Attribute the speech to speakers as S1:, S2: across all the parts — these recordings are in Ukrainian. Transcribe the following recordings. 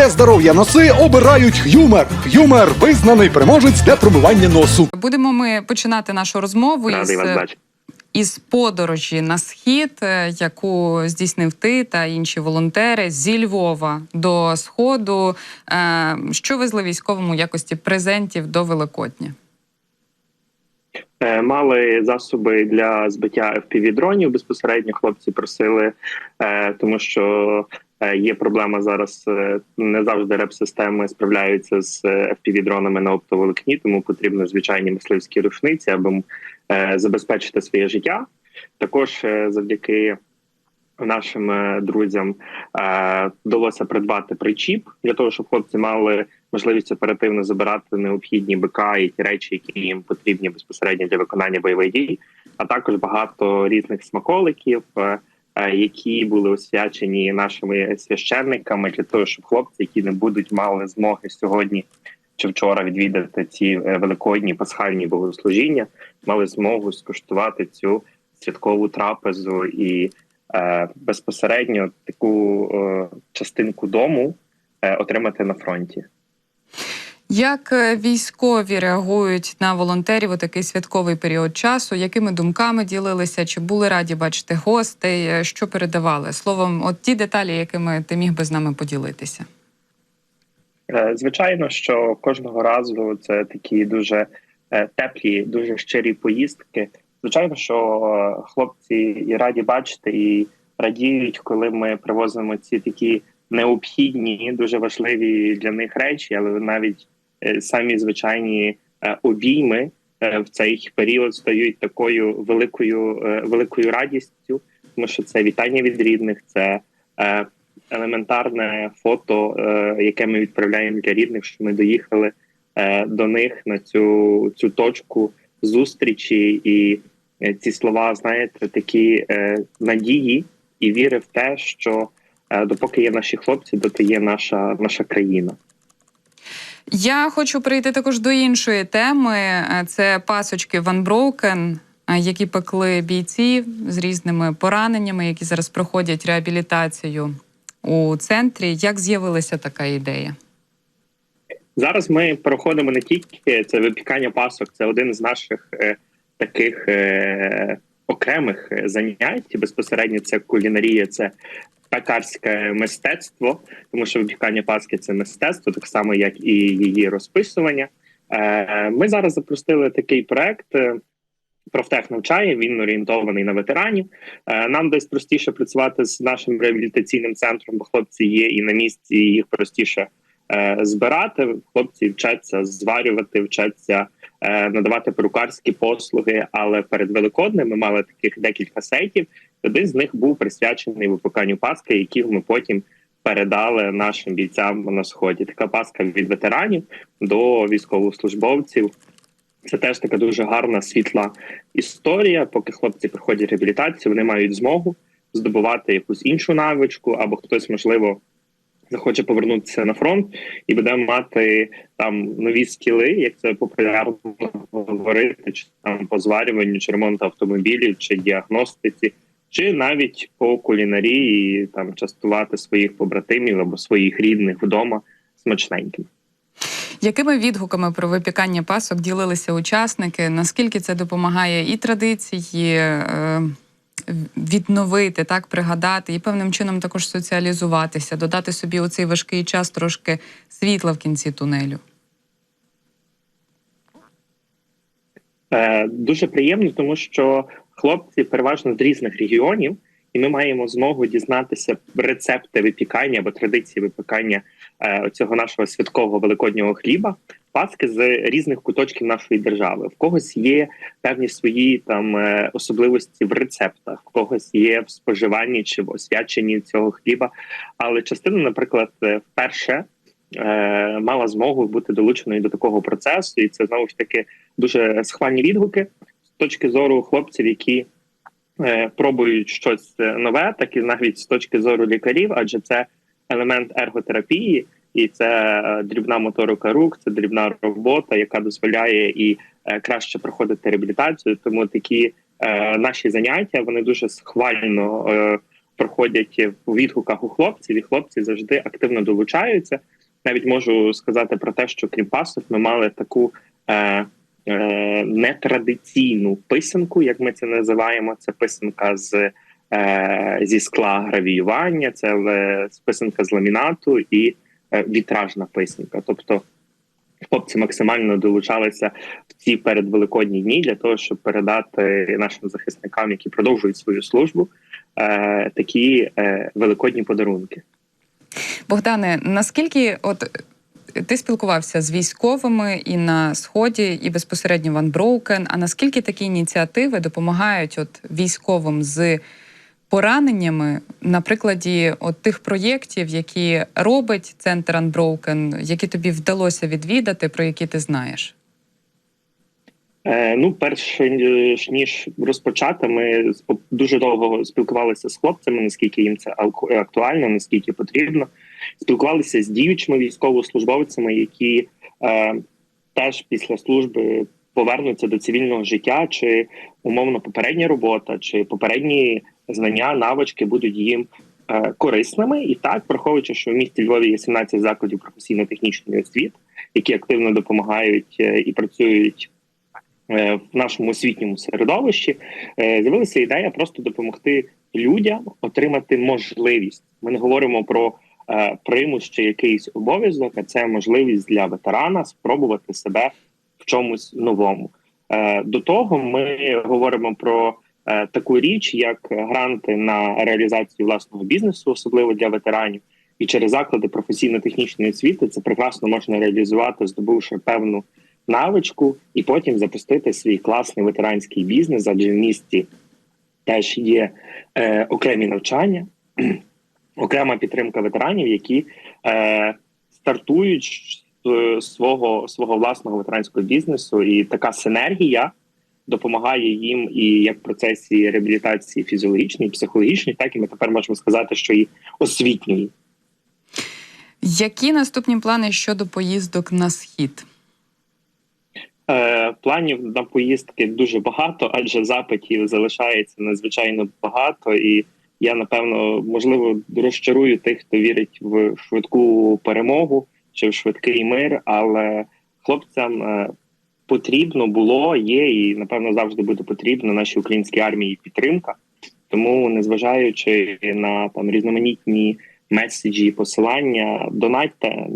S1: Для здоров'я носи обирають Х'юмер. Х'юмер визнаний переможець для промивання носу.
S2: Будемо ми починати нашу розмову
S3: Радий
S2: із,
S3: вас бачити.
S2: із подорожі на схід, е, яку здійснив ти та інші волонтери зі Львова до сходу. Е, Що везли військовому в якості презентів до Великодня?
S3: Е, Мали засоби для збиття FPV-дронів. Безпосередньо хлопці просили, е, тому що е, є проблема зараз. е, Не завжди реп-системи справляються з е, FPV-дронами на оптоволокні, тому потрібно звичайні мисливські рушниці, аби е, забезпечити своє життя. Також е, завдяки нашим е, друзям е, вдалося придбати причіп для того, щоб хлопці мали можливість оперативно забирати необхідні БК і ті речі, які їм потрібні безпосередньо для виконання бойових дій, а також багато різних смаколиків, е, е, які були освячені нашими священниками для того, щоб хлопці, які не будуть мали змоги сьогодні чи вчора відвідати ці е, великодні пасхальні богослужіння, мали змогу скуштувати цю святкову трапезу і е, безпосередньо таку е, частинку дому е, отримати на фронті.
S2: Як е, військові реагують на волонтерів у такий святковий період часу? Якими думками ділилися? Чи були раді бачити гостей? Е, Що передавали? Словом, от ті деталі, якими ти міг би з нами поділитися?
S3: Е, Звичайно, що кожного разу це такі дуже теплі, дуже щирі поїздки. Звичайно, що хлопці і раді бачити, і радіють, коли ми привозимо ці такі необхідні, дуже важливі для них речі, але навіть самі звичайні е, обійми е, в цей період стають такою великою, е, великою радістю, тому що це вітання від рідних, це е, елементарне фото, е, яке ми відправляємо для рідних, що ми доїхали е, до них на цю, цю точку зустрічі, і е, ці слова, знаєте, такі е, надії і віри в те, що е, допоки є наші хлопці, доти є наша, наша країна.
S2: Я хочу прийти також до іншої теми. Е, Це пасочки Ван Броукен, які пекли бійці з різними пораненнями, які зараз проходять реабілітацію у центрі. Як з'явилася така ідея?
S3: Зараз ми проходимо не тільки це випікання пасок, це один з наших е, таких е, окремих е, занять. Безпосередньо це кулінарія, це пекарське мистецтво, тому що випікання паски це мистецтво, так само як і її розписування. Е, ми зараз запустили такий проект. е, Профтех навчає, він орієнтований на ветеранів. Е, Нам десь простіше працювати з нашим реабілітаційним центром, бо хлопці є і на місці, їх простіше збирати. Хлопці вчаться зварювати, вчаться е, надавати перукарські послуги. Але перед Великоднем ми мали таких декілька сетів. Один з них був присвячений випіканню паски, які ми потім передали нашим бійцям на сході. Така паска від ветеранів до військовослужбовців. Це теж така дуже гарна світла історія. Поки хлопці проходять реабілітацію, вони мають змогу здобувати якусь іншу навичку, або хтось, можливо, захоче повернутися на фронт і буде мати там нові скіли, як це популярно говорити, чи там по зварюванню, чи ремонту автомобілів, чи діагностиці, чи навіть по кулінарії там частувати своїх побратимів або своїх рідних вдома смачненьким.
S2: Якими відгуками про випікання пасок ділилися учасники? Наскільки це допомагає і традиції е, відновити, так пригадати, і певним чином також соціалізуватися, додати собі у цей важкий час трошки світла в кінці тунелю?
S3: Е, дуже приємно, тому що хлопці переважно з різних регіонів, і ми маємо змогу дізнатися рецепти випікання або традиції випікання е, цього нашого святкового великоднього хліба, паски з різних куточків нашої держави. В когось є певні свої там е, особливості в рецептах, в когось є в споживанні чи в освяченні цього хліба. Але частина, наприклад, е, вперше. е, Мала змогу бути долученою до такого процесу, і це знову ж таки дуже схвальні відгуки з точки зору хлопців, які пробують щось нове, так і навіть з точки зору лікарів, адже це елемент ерготерапії, і це е, дрібна моторика рук, це дрібна робота, яка дозволяє і е, краще проходити реабілітацію. Тому такі е, наші заняття вони дуже схвально проходять в відгуках у хлопців, і хлопці завжди активно долучаються. Навіть можу сказати про те, що крім пасок, ми мали таку е, е, нетрадиційну писанку, як ми це називаємо. Це писанка з е, зі скла гравіювання, це е, писанка з ламінату і вітражна писанка. Тобто хлопці максимально долучалися в ці передвеликодні дні для того, щоб передати нашим захисникам, які продовжують свою службу, е, такі е, великодні подарунки.
S2: Богдане, наскільки от ти спілкувався з військовими і на сході, і безпосередньо в Unbroken, А наскільки такі ініціативи допомагають от військовим з пораненнями на прикладі от тих проєктів, які робить центр Unbroken, які тобі вдалося відвідати, про які ти знаєш?
S3: Е, ну, перш ніж ніж розпочати, ми дуже довго спілкувалися з хлопцями, наскільки їм це актуально, наскільки потрібно. Спілкувалися з діючими військовослужбовцями, які е, теж після служби повернуться до цивільного життя, чи умовно попередня робота, чи попередні знання, навички будуть їм е, корисними. І так, враховуючи, що в місті Львові є 17 закладів професійно-технічної освіти, які активно допомагають е, і працюють е, в нашому освітньому середовищі, з'явилася ідея просто допомогти людям отримати можливість. Ми не говоримо про примус чи якийсь обов'язок, а це можливість для ветерана спробувати себе в чомусь новому. До того ми говоримо про таку річ, як гранти на реалізацію власного бізнесу, особливо для ветеранів. І через заклади професійно-технічної освіти це прекрасно можна реалізувати, здобувши певну навичку, і потім запустити свій класний ветеранський бізнес, адже в місті теж є е, окремі навчання, окрема підтримка ветеранів, які е, стартують е, свого, свого власного ветеранського бізнесу, і така синергія допомагає їм і як в процесі реабілітації фізіологічної, психологічної, так і ми тепер можемо сказати, що і освітньої.
S2: Які наступні плани щодо поїздок на схід?
S3: Е, планів на поїздки дуже багато, адже запитів залишається надзвичайно багато, і я напевно можливо розчарую тих, хто вірить в швидку перемогу чи в швидкий мир. Але хлопцям е, потрібно було, є і напевно завжди буде потрібно нашій українській армії підтримка. Тому, незважаючи на там різноманітні меседжі, посилання, донатьте.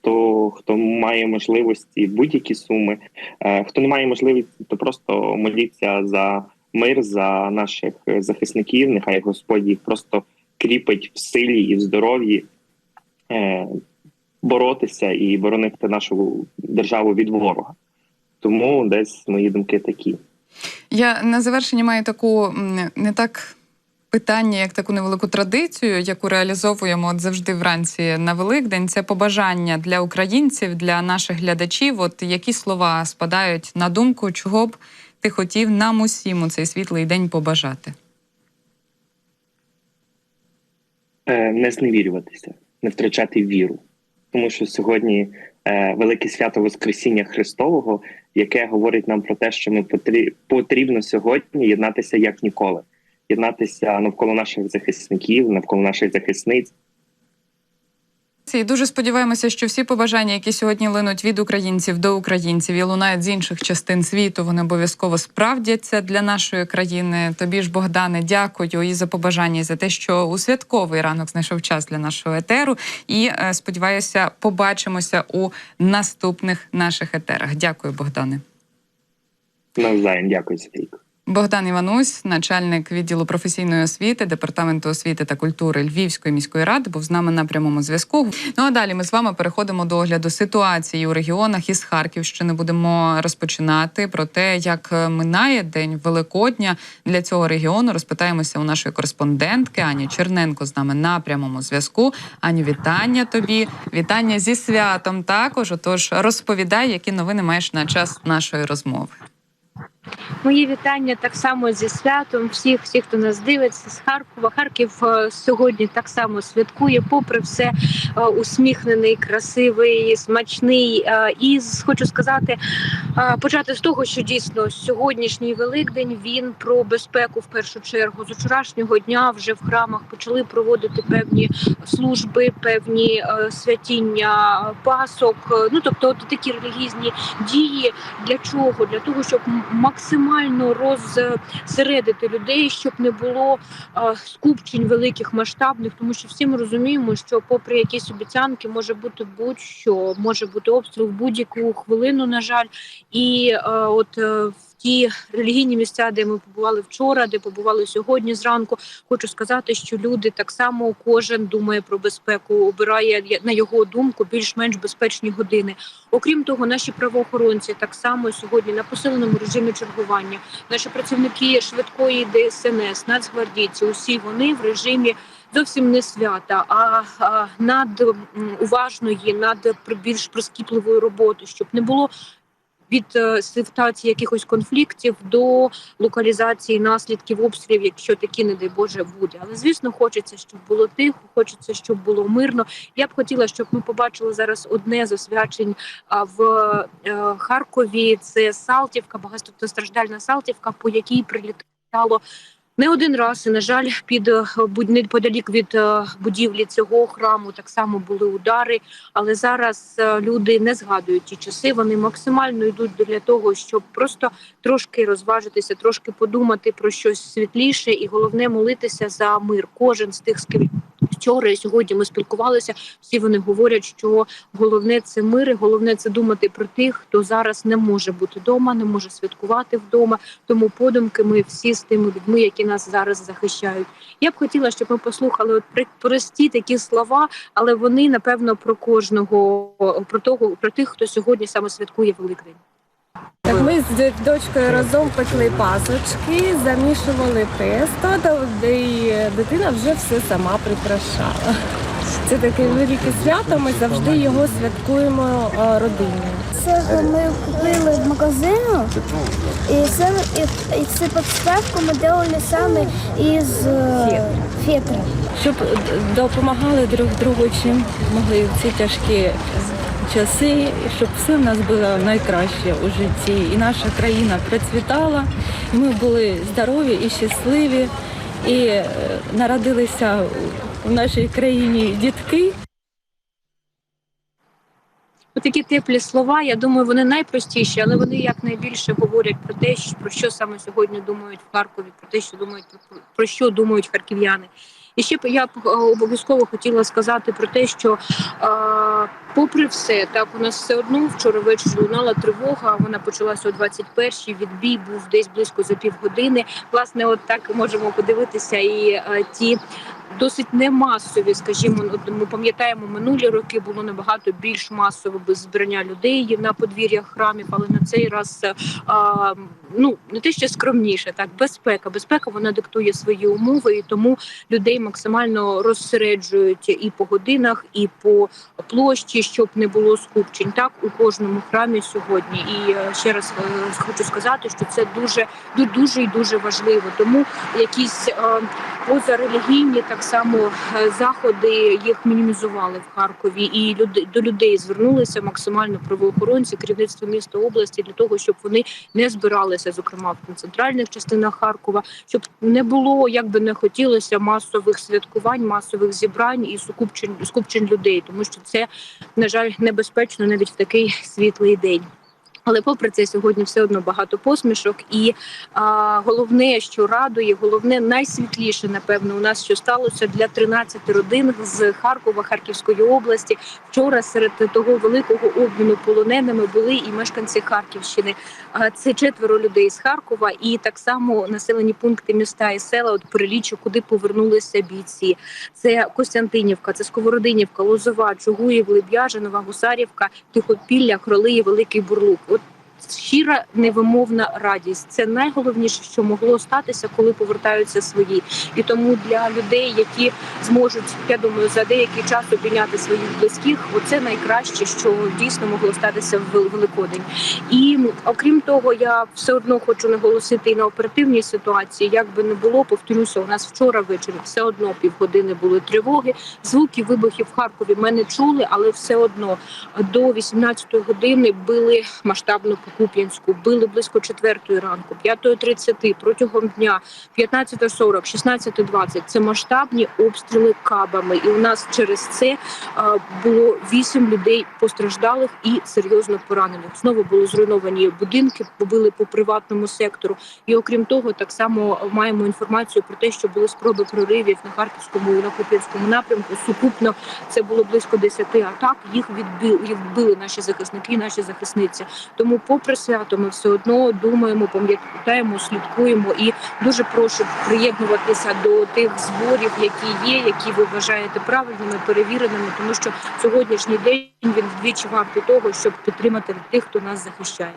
S3: Хто хто має можливості будь-які суми, е, хто не має можливості, то просто моліться за мир за наших захисників. Нехай Господь їх просто кріпить в силі і в здоров'ї е, боротися і боронити нашу державу від ворога. Тому десь мої думки такі.
S2: Я на завершення маю таку не так питання, як таку невелику традицію, яку реалізовуємо от завжди вранці на Великдень. Це побажання для українців, для наших глядачів. От які слова спадають на думку, чого б ти хотів нам усім у цей світлий день побажати?
S3: Е, не зневірюватися, не втрачати віру, тому що сьогодні е, велике свято Воскресіння Христового, яке говорить нам про те, що ми потрібно сьогодні єднатися як ніколи, єднатися навколо наших захисників, навколо наших захисниць.
S2: І дуже сподіваємося, що всі побажання, які сьогодні линуть від українців до українців і лунають з інших частин світу, вони обов'язково справдяться для нашої країни. Тобі ж, Богдане, дякую і за побажання, і за те, що у святковий ранок знайшов час для нашого етеру. І е, сподіваюся, побачимося у наступних наших етерах. Дякую, Богдане.
S3: Навзаєм, дякую, Софійко.
S2: Богдан Іванусь, начальник відділу професійної освіти, департаменту освіти та культури Львівської міської ради, був з нами на прямому зв'язку. Ну а далі ми з вами переходимо до огляду ситуації у регіонах із Харківщини. Будемо розпочинати про те, як минає день Великодня для цього регіону. Розпитаємося у нашої кореспондентки Ані Черненко з нами на прямому зв'язку. Аню, вітання тобі, вітання зі святом. Також отож розповідай, які новини маєш на час нашої розмови.
S4: Мої вітання так само зі святом. Всіх, всіх, хто нас дивиться з Харкова. Харків е, сьогодні так само святкує, попри все е, усміхнений, красивий, смачний. Е, І хочу сказати, почати з того, що дійсно сьогоднішній Великдень він про безпеку в першу чергу. З вчорашнього дня вже в храмах почали проводити певні служби, певні святіння пасок. Ну тобто, такі релігійні дії для чого? Для того, щоб м- максимально розсередити людей, щоб не було е, скупчень великих масштабних, тому що всі ми розуміємо, що попри якісь обіцянки може бути будь-що, може бути обстріл в будь-яку хвилину, на жаль, і е, от. е, в Ті релігійні місця, де ми побували вчора, де побували сьогодні зранку, хочу сказати, що люди так само кожен думає про безпеку, обирає на його думку більш-менш безпечні години. Окрім того, наші правоохоронці так само сьогодні на посиленому режимі чергування. Наші працівники швидкої ДСНС, нацгвардійці, усі вони в режимі. Зовсім не свята, а, а над уважної, над більш прискіпливої роботи, щоб не було від е, ситуації якихось конфліктів до локалізації наслідків обстрілів, якщо такі, не дай Боже, буде. Але звісно, хочеться, щоб було тихо, хочеться, щоб було мирно. Я б хотіла, щоб ми побачили зараз одне з освячень в е, Харкові. Це Салтівка, багатостраждальна Салтівка, по якій прилітало. Не один раз і на жаль, під е, неподалік від е, будівлі цього храму так само були удари. Але зараз е, люди не згадують ті часи. Вони максимально йдуть для того, щоб просто трошки розважитися, трошки подумати про щось світліше, і головне молитися за мир. Кожен з тих, з ким вчора і сьогодні ми спілкувалися. Всі вони говорять, що головне це мир, і головне це думати про тих, хто зараз не може бути вдома, не може святкувати вдома. Тому подумки ми всі з тими людьми, які нас зараз захищають. Я б хотіла, щоб ми послухали от прості такі слова, але вони напевно про кожного, про того, про тих, хто сьогодні саме святкує Великдень.
S5: Так ми з дочкою разом пекли пасочки, замішували тесто, та- і дитина вже все сама прикрашала. Це таке велике свято. Ми завжди його святкуємо е, родиною.
S6: Це ми купили в магазину, і це, і, і цю підставку ми робили саме із е, фетри.
S5: Щоб допомагали друг другу, чим могли в ці тяжкі часи, щоб все в нас було найкраще у житті, і наша країна процвітала, ми були здорові і щасливі, і е, народилися у нашій країні дітки.
S4: Такі теплі слова, я думаю, вони найпростіші, але вони якнайбільше говорять про те, про що саме сьогодні думають в Харкові, про те, що думають про що думають харків'яни. І ще я б е, обов'язково хотіла сказати про те, що е, попри все, так у нас все одно вчора ввечері лунала тривога. Вона почалася о 21-й, Відбій був десь близько за півгодини. Власне, от так можемо подивитися і е, ті досить немасові, скажімо, от ми пам'ятаємо, минулі роки було набагато більш масове без збирання людей на подвір'ях храмів, але на цей раз а, ну не те, що скромніше, так безпека. Безпека вона диктує свої умови, і тому людей максимально розсереджують і по годинах, і по площі, щоб не було скупчень. Так у кожному храмі сьогодні. І е, ще раз е, хочу сказати, що це дуже дуже і дуже важливо. Тому якісь е, позарелігійні так само заходи їх мінімізували в Харкові, і люди до людей звернулися максимально правоохоронці, керівництво міста області для того, щоб вони не збиралися, зокрема в центральних частинах Харкова, щоб не було, як би не хотілося, масових святкувань, масових зібрань і скупчень скупчень людей, тому що це на жаль небезпечно навіть в такий світлий день. Але попри це сьогодні все одно багато посмішок, і а, головне, що радує, головне найсвітліше, напевно, у нас що сталося для 13 родин з Харкова, Харківської області. Вчора серед того великого обміну полоненими були і мешканці Харківщини. А, Це четверо людей з Харкова, і так само населені пункти міста і села. От перелічу, куди повернулися бійці. Це Костянтинівка, це Сковородинівка, Лозова, Чугуїв, Леб'яжа, Нова Гусарівка, Тихопілля, Кроли і Великий Бурлук. Щира невимовна радість. Це найголовніше, що могло статися, коли повертаються свої. І тому для людей, які зможуть, я думаю, за деякий час обійняти своїх близьких, оце найкраще, що дійсно могло статися в Великодень. І окрім того, я все одно хочу наголосити і на оперативній ситуації. Як би не було, повторюся, у нас вчора ввечері все одно півгодини були тривоги. Звуки вибухів в Харкові ми не чули, але все одно до 18-ї години били масштабно по Куп'янську, били близько 4 ранку, 5.30 протягом дня, 15.40, 16.20. Це масштабні обстріли кабами. І у нас через це а, було 8 людей постраждалих і серйозно поранених. Знову були зруйновані будинки, побили по приватному сектору. І окрім того, так само маємо інформацію про те, що були спроби проривів на харківському і на Куп'янському напрямку. Сукупно це було близько 10 атак. Їх відбили, їх вбили наші захисники, наші захисниці. Тому, попри свято, ми все одно думаємо, пам'ятаємо, слідкуємо і дуже прошу приєднуватися до тих зборів, які є, які ви вважаєте правильними, перевіреними, тому що сьогоднішній день він вдвічі варти того, щоб підтримати тих, хто нас захищає.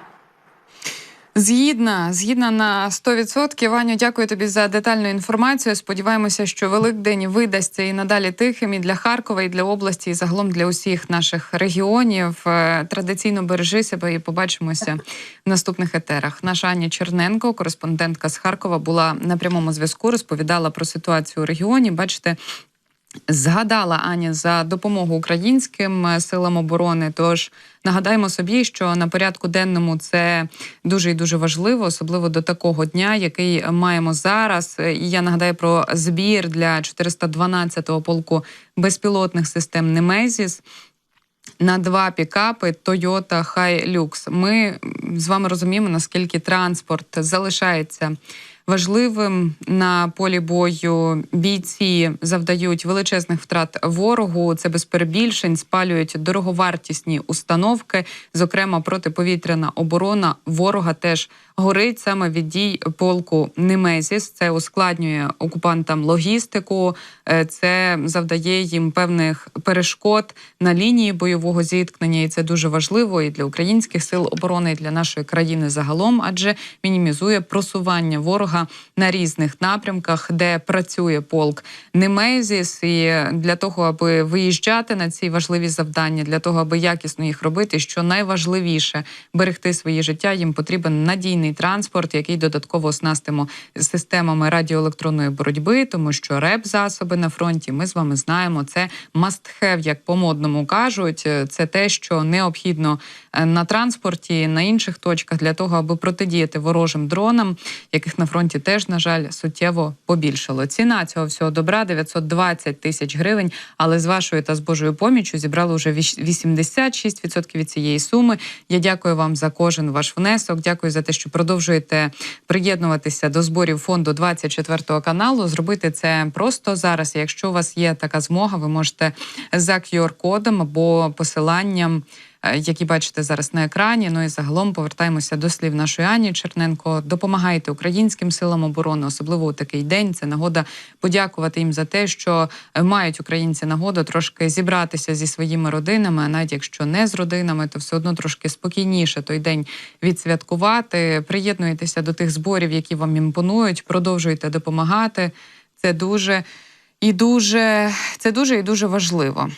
S2: Згідна, згідна на 100%. Ваню, дякую тобі за детальну інформацію. Сподіваємося, що Великдень видасться і надалі тихим і для Харкова, і для області, і загалом для усіх наших регіонів. Е, Традиційно бережи себе і побачимося в наступних етерах. Наша Аня Черненко, кореспондентка з Харкова, була на прямому зв'язку. Розповідала про ситуацію у регіоні. Бачите. Згадала Аня за допомогу українським е, силам оборони. Тож нагадаємо собі, що на порядку денному це дуже і дуже важливо, особливо до такого дня, який маємо зараз. І я нагадаю про збір для 412-го полку безпілотних систем Немезіс. На два пікапи Toyota Hilux. Ми з вами розуміємо, наскільки транспорт залишається важливим на полі бою. Бійці завдають величезних втрат ворогу. Це без перебільшень, спалюють дороговартісні установки. Зокрема, протиповітряна оборона ворога теж горить саме від дій полку Немезіс. Це ускладнює окупантам логістику, е, це завдає їм певних перешкод на лінії бойового зіткнення, і це дуже важливо і для українських сил оборони, і для нашої країни загалом, адже мінімізує просування ворога на різних напрямках, де працює полк Немезіс. І для того, аби виїжджати на ці важливі завдання, для того, аби якісно їх робити, що найважливіше берегти своє життя, їм потрібен надійний транспорт, який додатково оснастимо системами радіоелектронної боротьби, тому що реп засоби на фронті. Ми з вами знаємо. Це have, як по модному кажуть. Це те, що необхідно на транспорті, на інших точках для того, аби протидіяти ворожим дронам, яких на фронті теж на жаль суттєво побільшало. Ціна цього всього добра 920 тисяч гривень. Але з вашою та з Божою поміччю зібрали вже віщ- 86% від цієї суми. Я дякую вам за кожен ваш внесок. Дякую за те, що продовжуєте приєднуватися до зборів фонду 24 каналу. Зробити це просто зараз. Якщо у вас є така змога, ви можете за QR-кодом або посиланням. Е, Які бачите зараз на екрані, ну і загалом повертаємося до слів нашої Ані Черненко. Допомагайте українським силам оборони, особливо у такий день. Це нагода подякувати їм за те, що мають українці нагоду трошки зібратися зі своїми родинами. А навіть якщо не з родинами, то все одно трошки спокійніше той день відсвяткувати. Приєднуйтеся до тих зборів, які вам імпонують. Продовжуйте допомагати. Це дуже і дуже це дуже і дуже важливо.